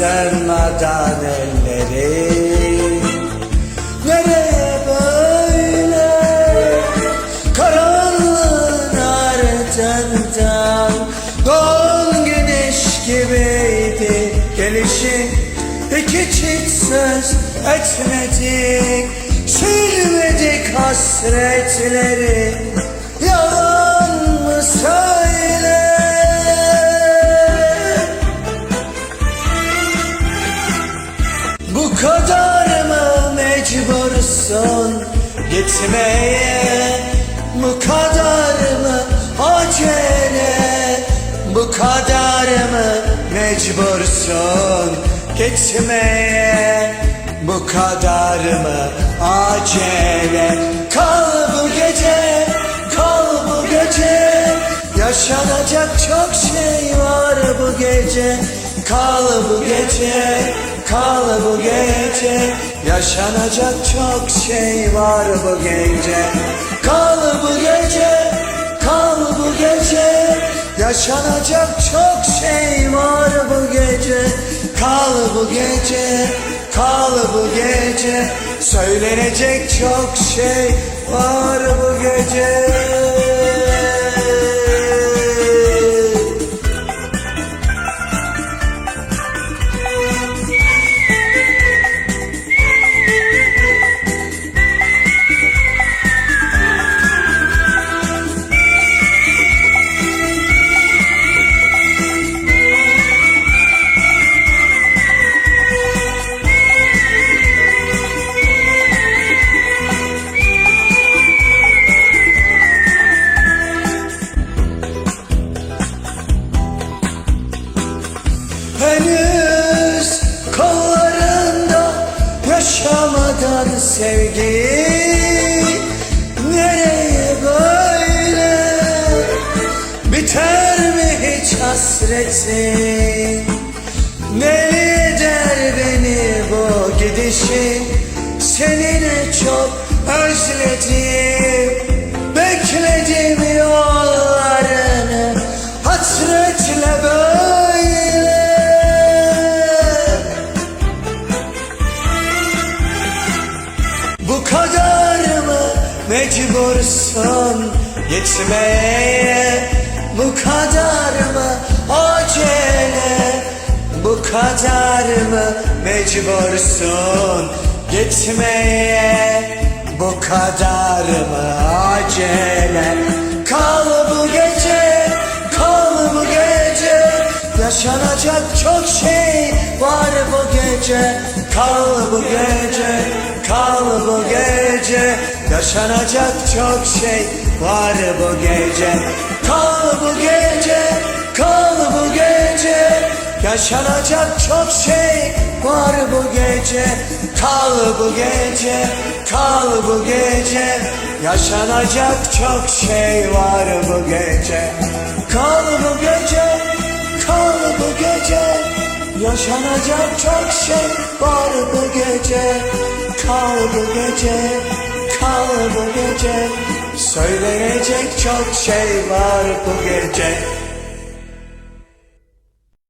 ısırmadan elleri. Nereye böyle? Karanlığın ardından Doğan güneş gibiydi. Gelişin İki çift söz etmedik. Silmedik hasretleri gitmeye Bu kadar mı acele? Bu kadar mı mecbursun? Gitmeye Bu kadar mı acele? Kal bu gece, kal bu gece. Yaşanacak çok şey var bu gece. Kal bu gece, kal bu gece Yaşanacak çok şey var bu gece. Kal bu gece, kal bu gece Yaşanacak çok şey var bu gece. Kal bu gece, kal bu gece Söylenecek çok şey var bu gece yaşamadan sevgi. Nereye böyle? Biter mi hiç hasretin? Deli eder beni bu gidişin? Seninle çok özledim mecbursun gitmeye Bu kadar mı acele Bu kadar mı mecbursun gitmeye Bu kadar mı acele Kal bu gece, kal bu gece Yaşanacak çok şey var bu gece. Kal bu gece, kal bu gece Yaşanacak çok şey var bu gece. Kal bu gece, kal bu gece. Yaşanacak çok şey var bu gece. Kal bu gece, kal bu gece. Yaşanacak çok şey var bu gece. Kal bu gece, kal bu gece. Yaşanacak çok şey var bu gece. Kal bu gece, kal bu gece Söylenecek çok şey var bu gece